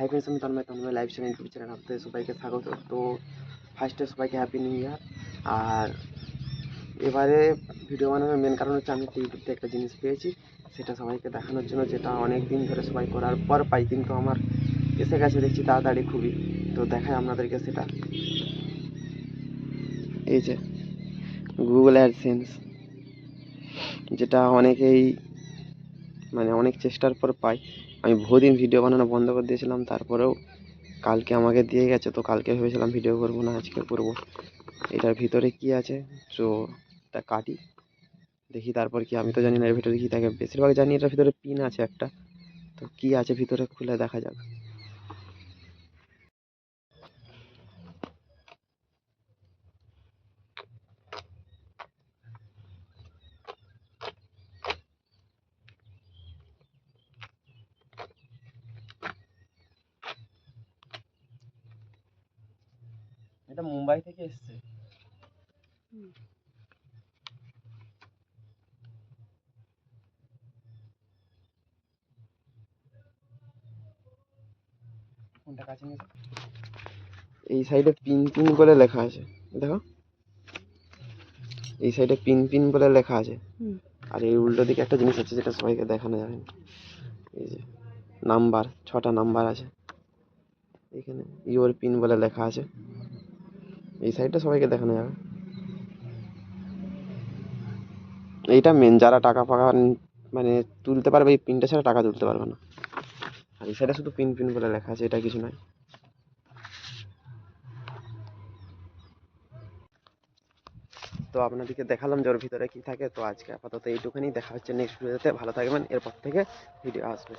High friends আমি Tanmoy Tanmoy live channel YouTube channel আপনাদের সবাইকে স্বাগত। তো ফার্স্টে সবাইকে হ্যাপি নিউ ইয়ার আর এবারে ভিডিও বানানোর মেন কারণ হচ্ছে আমি একটা ইউটিউব থেকে একটা জিনিস পেয়েছি, সেটা সবাইকে দেখানোর জন্য, যেটা অনেক দিন ধরে সবাই করার পর পাই, কিন্তু আমার এসে গেছে দেখছি তাড়াতাড়ি খুবই। তো দেখায় আপনাদেরকে সেটা। এই যে গুগল অ্যাডসেন্স যেটা অনেকেই মানে অনেক চেষ্টার পর পাই। আমি বহুদিন ভিডিও বানানো বন্ধ করে দিয়েছিলাম, তারপরেও কালকে আমাকে দিয়ে গেছে, তো কালকে ভেবেছিলাম ভিডিও করব না, আজকে করব। এটার ভিতরে কি আছে? তো তা কাটি দেখি তারপর কি, আমি তো জানি না এর ভিতরে কি থাকে। বেশিরভাগ জানি এটার ভিতরে পিন আছে একটা। তো কি আছে ভিতরে খুলে দেখা যাক। এটা মুম্বাই থেকে এসছে। ফোনটা কাছে নিয়ে এই সাইডে পিন পিন বলে লেখা আছে দেখো। এই সাইডে পিন পিন বলে লেখা আছে। আর এই উল্টো দিকে একটা জিনিস আছে যেটা সবাইকে দেখানো যাবে না। এই যে নাম্বার ছটা নাম্বার আছে। এখানে ইওর পিন বলে লেখা আছে। এই সাইডটা সবাইকে দেখানো যাবে। এইটা মেন যারা টাকা ফাকা মানে তুলতে পারবে এই পিনটা ছাড়া টাকা তুলতে পারবে না। আর এই সাইডে শুধু পিন পিন বলে লেখা আছে, এটা কিছু নয়। তো আপনাদেরকে দেখালাম যে ওর ভিতরে কি থাকে। তো আজকে আপাতত এইটুখানি, দেখা হচ্ছে নেক্সট ভিডিওতে ভালো থাকবেন, এরপর থেকে ভিডিও আসবে।